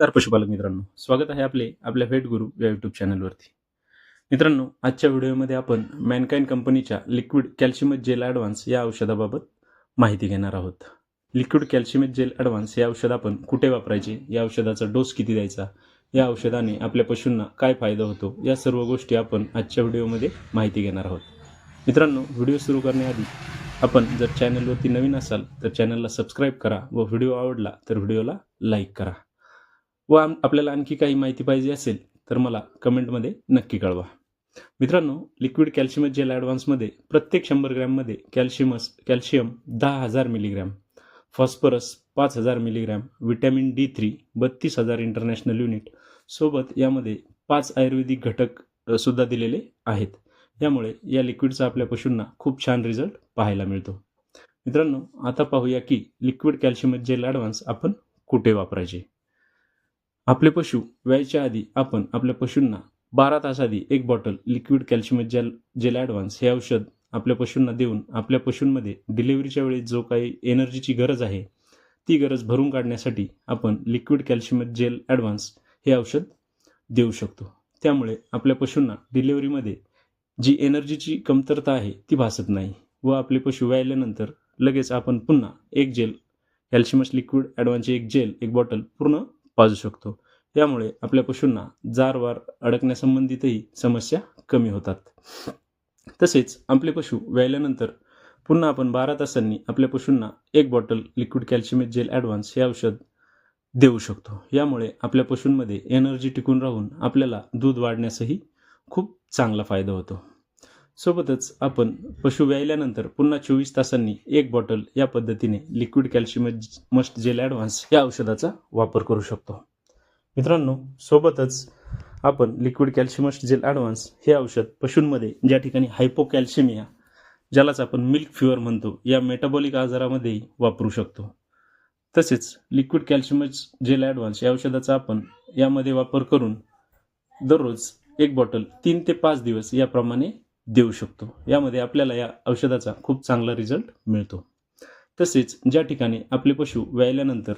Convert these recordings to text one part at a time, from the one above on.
तर पशुपालक मित्रांनो स्वागत आहे आपले आपल्या भेट गुरु या यूट्यूब चॅनलवरती मित्रांनो आजच्या व्हिडिओमध्ये आपण मॅनकाईन कंपनीच्या लिक्विड कॅल्शियमेट जेल ॲडव्हान्स या औषधाबाबत माहिती घेणार आहोत. लिक्विड कॅल्शियमेट जेल ॲडव्हान्स हे औषध आपण कुठे वापरायचे या औषधाचा डोस किती द्यायचा या औषधाने आपल्या पशूंना काय फायदा होतो या सर्व गोष्टी आपण आजच्या व्हिडिओमध्ये माहिती घेणार आहोत. मित्रांनो व्हिडिओ सुरू करण्याआधी आपण जर चॅनलवरती नवीन असाल तर चॅनलला सबस्क्राईब करा व व्हिडिओ आवडला तर व्हिडिओला लाईक करा. व आपल्याला आणखी काही माहिती पाहिजे असेल तर मला कमेंटमध्ये नक्की कळवा. मित्रांनो लिक्विड कॅल्शियम जेल ॲडव्हान्समध्ये प्रत्येक शंभर ग्रॅममध्ये कॅल्शियमस कॅल्शियम दहा हजार मिलीग्रॅम फॉस्फरस पाच हजार मिलीग्रॅम विटॅमिन डी थ्री बत्तीस हजार इंटरनॅशनल युनिट सोबत यामध्ये पाच आयुर्वेदिक घटक सुद्धा दिलेले आहेत. यामुळे या लिक्विडचा आपल्या पशूंना खूप छान रिझल्ट पाहायला मिळतो. मित्रांनो आता पाहूया की लिक्विड कॅल्शियम जेल ॲडव्हान्स आपण कुठे वापरायचे? आपले पशु व्यायच्या आधी आपण आपल्या पशूंना बारा तास आधी एक bottle liquid calcium gel gel advance हे औषध आपल्या पशूंना देऊन आपल्या पशूंमध्ये डिलिव्हरीच्या वेळी जो काही एनर्जीची गरज आहे ती गरज भरून काढण्यासाठी आपण लिक्विड कॅल्शियम जेल ॲडव्हान्स हे औषध देऊ शकतो. त्यामुळे आपल्या पशूंना डिलिव्हरीमध्ये जी एनर्जीची कमतरता आहे ती भासत नाही व आपले पशु व्यायल्यानंतर लगेच आपण पुन्हा एक जेल कॅल्शियमस लिक्विड ॲडव्हान्सची एक जेल एक बॉटल पूर्ण पाजू शकतो. यामुळे आपल्या पशूंना जारवार अडकण्यासंबंधितही समस्या कमी होतात. तसेच आपले पशु व्यायल्यानंतर पुन्हा आपण बारा तासांनी आपल्या पशूंना एक बॉटल लिक्विड कॅल्शियमेट जेल ॲडव्हान्स हे औषध देऊ शकतो. यामुळे आपल्या पशूंमध्ये एनर्जी टिकून राहून आपल्याला दूध वाढण्यासही खूप चांगला फायदा होतो. सोबतच आपण पशु व्यायल्यानंतर पुन्हा चोवीस तासांनी एक बॉटल या पद्धतीने liquid calcium must gel advance या औषधाचा वापर करू शकतो. मित्रांनो सोबतच आपण लिक्विड कॅल्शियमस्ट जेल ॲडव्हान्स हे औषध पशूंमध्ये ज्या ठिकाणी हायपोकॅल्शिमिया ज्यालाच आपण मिल्क फिवर म्हणतो या मेटाबॉलिक आजारामध्येही वापरू शकतो. तसेच लिक्विड कॅल्शियमस जेल ॲडव्हान्स या औषधाचा आपण यामध्ये वापर करून दररोज एक बॉटल तीन ते पाच दिवस याप्रमाणे देऊ शकतो. यामध्ये आपल्याला या औषधाचा खूप चांगला रिझल्ट मिळतो. तसेच ज्या ठिकाणी आपले पशु व्यायल्यानंतर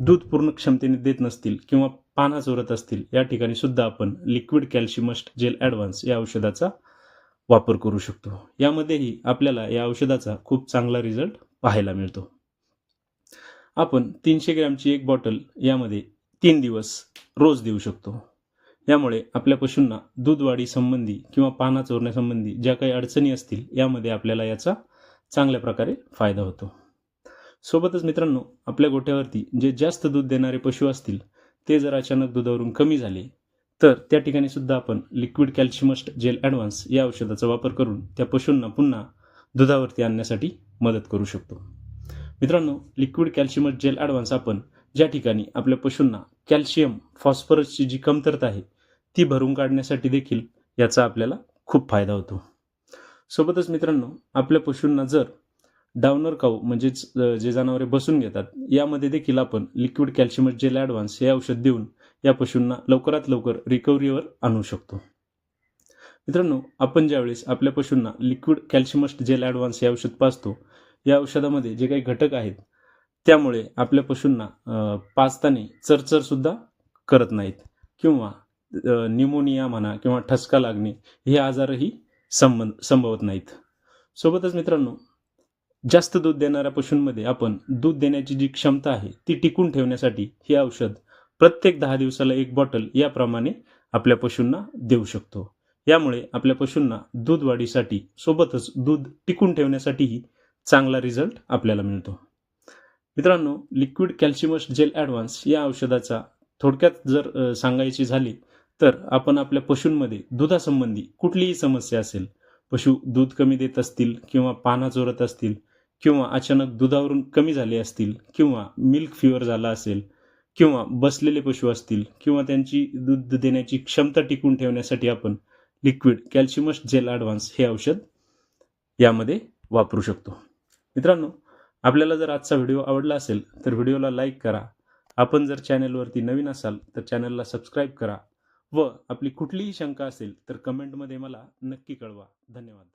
दूध पूर्ण क्षमतेने देत नसतील किंवा पाना चोरत असतील या ठिकाणी सुद्धा आपण लिक्विड कॅल्शियमस्ट जेल ॲडव्हान्स या औषधाचा वापर करू शकतो. यामध्येही आपल्याला या औषधाचा खूप चांगला रिझल्ट पाहायला मिळतो. आपण तीनशे ग्रॅमची एक बॉटल यामध्ये तीन दिवस रोज देऊ शकतो. यामुळे आपल्या पशूंना दूध संबंधी किंवा पाना चोरण्यासंबंधी ज्या काही अडचणी असतील यामध्ये आपल्याला याचा चांगल्या प्रकारे फायदा होतो. सोबतच मित्रांनो आपल्या गोठ्यावरती जे जास्त दूध देणारे पशु असतील ते जर अचानक दुधावरून कमी झाले तर त्या ठिकाणी सुद्धा आपण लिक्विड कॅल्शियमस्ट जेल ॲडव्हान्स या औषधाचा वापर करून त्या पशूंना पुन्हा दुधावरती आणण्यासाठी मदत करू शकतो. मित्रांनो लिक्विड कॅल्शियमस्ट जेल ॲडव्हान्स आपण ज्या ठिकाणी आपल्या पशूंना कॅल्शियम फॉस्फरसची जी कमतरता आहे ती भरून काढण्यासाठी देखील याचा आपल्याला खूप फायदा होतो. सोबतच मित्रांनो आपल्या पशूंना जर डावनर काऊ म्हणजेच जे जनावरे बसून घेतात यामध्ये देखील आपण लिक्विड कॅल्शियम जेल ॲडव्हान्स हे औषध देऊन या पशूंना लवकरात लवकर रिकव्हरीवर आणू शकतो. मित्रांनो आपण ज्यावेळेस आपल्या पशूंना liquid calcium must gel advance हे औषध पाजतो या औषधामध्ये जे काही घटक आहेत त्यामुळे आपल्या पशूंना पाचताने चरचरसुद्धा करत नाहीत. किंवा अ, न्यूमोनिया म्हणा किंवा ठसका लागणे हे आजारही संबंध संभवत नाहीत. सोबतच मित्रांनो जास्त दूध देणाऱ्या पशूंमध्ये आपण दूध देण्याची जी क्षमता आहे ती टिकून ठेवण्यासाठी हे औषध प्रत्येक दहा दिवसाला एक बॉटल याप्रमाणे आपल्या पशूंना देऊ शकतो. यामुळे आपल्या पशूंना दूध वाढीसाठी सोबतच दूध टिकून ठेवण्यासाठीही चांगला रिझल्ट आपल्याला मिळतो. मित्रांनो लिक्विड कॅल्शियमस जेल ॲडव्हान्स या औषधाचा थोडक्यात जर सांगायची झाली तर आपण आपल्या पशूंमध्ये दुधासंबंधी कुठलीही समस्या असेल पशु दूध कमी देत असतील किंवा पाना चोरत असतील किंवा अचानक दुधावरून कमी झाले असतील किंवा मिल्क फिवर झाला असेल किंवा बसलेले पशु असतील किंवा त्यांची दूध देण्याची क्षमता टिकून ठेवण्यासाठी आपण लिक्विड कॅल्शियमस जेल ॲडव्हान्स हे औषध यामध्ये वापरू शकतो. मित्रांनो आपल्याला जर आजचा व्हिडिओ आवडला असेल तर व्हिडिओला लाईक करा. आपण जर चॅनलवरती नवीन असाल तर चॅनलला सबस्क्राईब करा. व आपली कुठलीही शंका असेल तर कमेंटमध्ये मला नक्की कळवा. धन्यवाद.